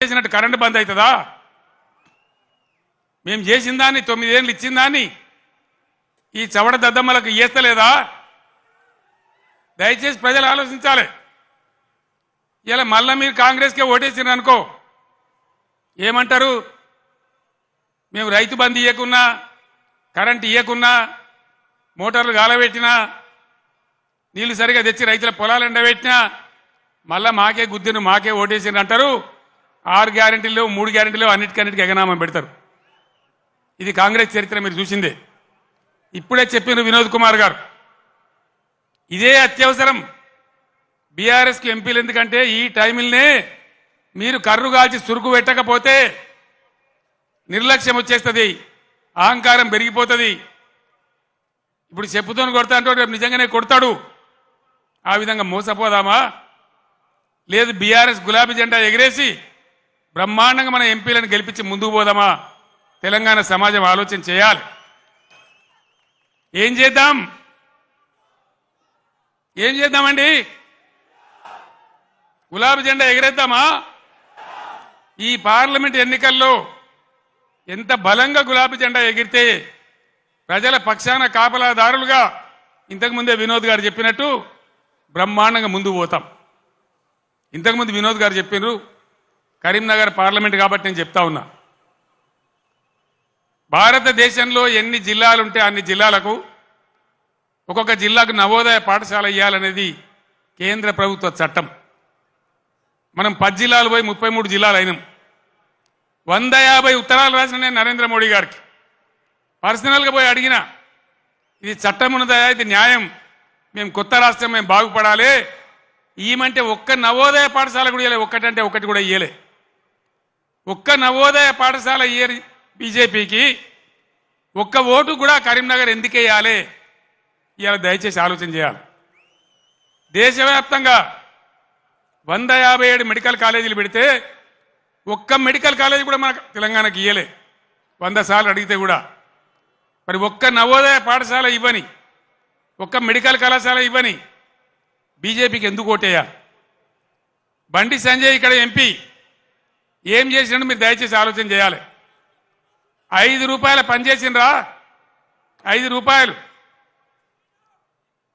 చేసినట్టు కరెంటు బంద్ అవుతుందా? మేము చేసిన దాన్ని తొమ్మిదేళ్ళు ఇచ్చిన దాన్ని ఈ చవడ దద్దమ్మలకు ఇయ్యస్తలేదా దయచేసి ప్రజలు ఆలోచించాలి. ఇలా మళ్ళీ మీరు కాంగ్రెస్కే ఓటేసిన అనుకో ఏమంటారు? మేము రైతు బంద్ ఇవ్వకున్నా కరెంట్ ఇవ్వకున్నా మోటార్లు గాలబెట్టినా నీళ్ళు సరిగా తెచ్చి రైతుల పొలాలు ఎండబెట్టినా మళ్ళా మాకే గుద్దిను మాకే ఓటేసిండ్రు అంటారు? ఆరు గ్యారెంటీలు మూడు గ్యారెంటీలు అన్నిటికన్నిటికీ ఎగనామం పెడతారు. ఇది కాంగ్రెస్ చరిత్ర మీరు చూసిందే. ఇప్పుడే చెప్పిన వినోద్ కుమార్ గారు. ఇదే అత్యవసరం. బీఆర్ఎస్కి ఎంపీలు ఎందుకంటే ఈ టైంలనే మీరు కర్రు కాల్చి సురుకు పెట్టకపోతే నిర్లక్ష్యం వచ్చేస్తుంది అహంకారం పెరిగిపోతుంది. ఇప్పుడు చెప్పుతోని కొడతా అంటే రేపు నిజంగానే కొడతాడు. ఆ విధంగా మోసపోదామా? లేదు బీఆర్ఎస్ గులాబీ జెండా ఎగిరేసి బ్రహ్మాండంగా మన ఎంపీలను గెలిపించి ముందుకు పోదామా? తెలంగాణ సమాజం ఆలోచన చేయాలి. ఏం చేద్దాం? ఏం చేద్దామండి? గులాబీ జెండా ఎగరేద్దామా? ఈ పార్లమెంట్ ఎన్నికల్లో ఎంత బలంగా గులాబీ జెండా ఎగిరితే ప్రజల పక్షాన కాపలాదారులుగా ఇంతకుముందే వినోద్ గారు చెప్పినట్టు బ్రహ్మాండంగా ముందు పోతాం. ఇంతకుముందు వినోద్ గారు చెప్పినారు కరీంనగర్ పార్లమెంట్ కాబట్టి నేను చెప్తా ఉన్నా. భారతదేశంలో ఎన్ని జిల్లాలు ఉంటే అన్ని జిల్లాలకు ఒక్కొక్క జిల్లాకు నవోదయ పాఠశాల ఇవ్వాలనేది కేంద్ర ప్రభుత్వ చట్టం. మనం పది జిల్లాలు పోయి ముప్పై మూడు జిల్లాలు అయినాం. వంద యాభై ఉత్తరాలు రాసిన నేను నరేంద్ర మోడీ గారికి. పర్సనల్గా పోయి అడిగిన ఇది చట్టం ఉన్నదా ఇది న్యాయం మేము కొత్త రాష్ట్రం మేము బాగుపడాలి. ఈమంటే ఒక్క నవోదయ పాఠశాల కూడా ఇవ్వలే ఒక్కటంటే ఒక్కటి కూడా ఇయ్యలే. ఒక్క నవోదయ పాఠశాల ఇయర్ బీజేపీకి ఒక్క ఓటు కూడా కరీంనగర్ ఎందుకు వేయాలి ఇవాళ దయచేసి ఆలోచన చేయాలి. దేశవ్యాప్తంగా వంద యాభై ఏడు మెడికల్ కాలేజీలు పెడితే ఒక్క మెడికల్ కాలేజీ కూడా మన తెలంగాణకి ఇయ్యలే. వంద సార్లు అడిగితే కూడా. మరి ఒక్క నవోదయ పాఠశాల ఇవ్వని ఒక్క మెడికల్ కళాశాల ఇవ్వని బీజేపీకి ఎందుకు ఓటేయాలి? బండి సంజయ్ ఇక్కడ ఎంపీ ఏం చేసినట్టు మీరు దయచేసి ఆలోచన చేయాలి. ఐదు రూపాయలు పని చేసిండ్రా ఐదు రూపాయలు.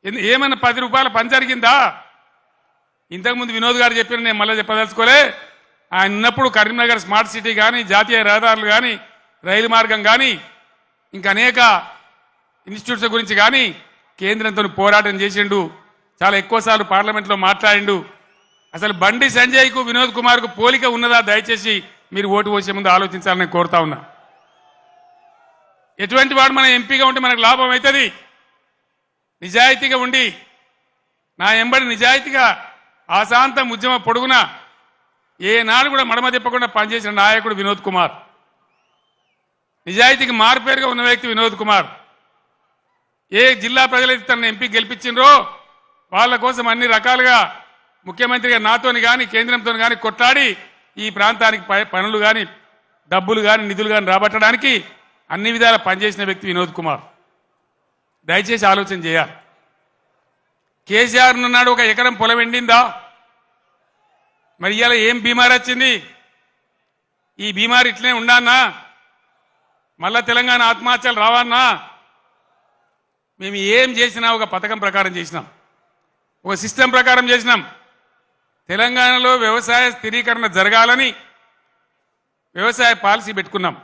ఏమైనా పది రూపాయల పని జరిగిందా? ఇంతకుముందు వినోద్ గారు చెప్పిన నేను మళ్ళీ చెప్పదలుచుకోలే. ఆయన ఉన్నప్పుడు కరీంనగర్ స్మార్ట్ సిటీ కానీ జాతీయ రహదారులు కానీ రైలు మార్గం కానీ ఇంకా అనేక ఇన్స్టిట్యూట్స్ గురించి కానీ కేంద్రంతో పోరాటం చేసిండు. చాలా ఎక్కువసార్లు పార్లమెంట్లో మాట్లాడిండు. అసలు బండి సంజయ్కు వినోద్ కుమార్కు పోలిక ఉన్నదా? దయచేసి మీరు ఓటు పోసే ముందు ఆలోచించాలని కోరుతా ఉన్నా. ఎటువంటి వాడు మన ఎంపీగా ఉంటే మనకు లాభం అవుతుంది? నిజాయితీగా ఉండి నా ఎంబడి నిజాయితీగా ఆశాంతం ఉద్యమ పొడుగున ఏనాడు కూడా మడమ తిప్పకుండా పనిచేసిన నాయకుడు వినోద్ కుమార్. నిజాయితీకి మారుపేరుగా ఉన్న వ్యక్తి వినోద్ కుమార్. ఏ జిల్లా ప్రజలైతే తన ఎంపీ గెలిపించిండ్రో వాళ్ళ కోసం అన్ని రకాలుగా ముఖ్యమంత్రిగా నాతోని కానీ కేంద్రంతో కానీ కొట్లాడి ఈ ప్రాంతానికి పనులు కానీ డబ్బులు కానీ నిధులు కానీ రాబట్టడానికి అన్ని విధాలా పనిచేసిన వ్యక్తి వినోద్ కుమార్. దయచేసి ఆలోచన చేయాలి. కేసీఆర్ ఉన్నాడు ఒక ఎకరం పొలం ఎండిందా? మరి ఇవాళ ఏం బీమారి వచ్చింది? ఈ బీమారి ఇట్లనే ఉండానా మళ్ళా తెలంగాణ ఆత్మహత్యలు రావన్నా మేము ఏం చేసినా ఒక పథకం ప్రకారం చేసినాం. ఒక సిస్టమ్ ప్రకారం చేసినాం. తెలంగాణలో వ్యవసాయ స్థిరీకరణ జరగాలని వ్యవసాయ పాలసీ పెట్టుకున్నాం.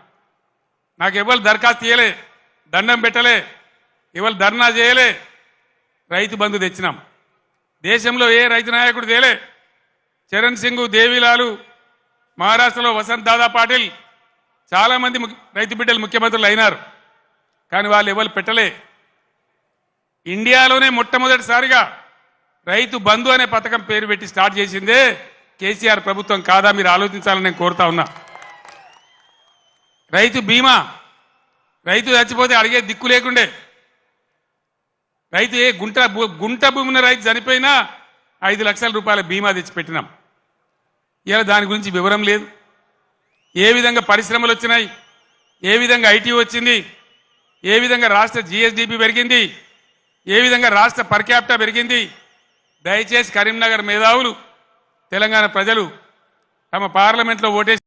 నాకు ఎవరు దరఖాస్తు చేయలే దండం పెట్టలే ఎవరు ధర్నా చేయలే రైతు బంధు తెచ్చినాం. దేశంలో ఏ రైతు నాయకుడు తేలే. చరణ్ సింగ్ దేవిలాలు మహారాష్ట్రలో వసంత్ దాదా పాటిల్ చాలా మంది రైతు బిడ్డలు ముఖ్యమంత్రులు అయినారు. కానీ వాళ్ళు ఎవరు పెట్టలే. ఇండియాలోనే మొట్టమొదటిసారిగా రైతు బంధు అనే పథకం పేరు పెట్టి స్టార్ట్ చేసిందే కేసీఆర్ ప్రభుత్వం కాదా మీరు ఆలోచించాలని నేను కోరుతా ఉన్నా. రైతు బీమా రైతు చచ్చిపోతే అడిగే దిక్కు లేకుండే. రైతు ఏ గుంట భూ- గుంట భూమిన రైతు చనిపోయినా ఐదు లక్షల రూపాయల బీమా తెచ్చి పెట్టినాం ఇలా దాని గురించి వివరం లేదు. ఏ విధంగా పరిశ్రమలు వచ్చినాయి? ఏ విధంగా ఐటీ వచ్చింది? ఏ విధంగా రాష్ట్ర జిఎస్డిపి పెరిగింది? ఏ విధంగా రాష్ట్ర పర్ క్యాపిటా పెరిగింది? దయచేసి కరీంనగర్ మేధావులు తెలంగాణ ప్రజలు తమ పార్లమెంట్లో ఓటేసి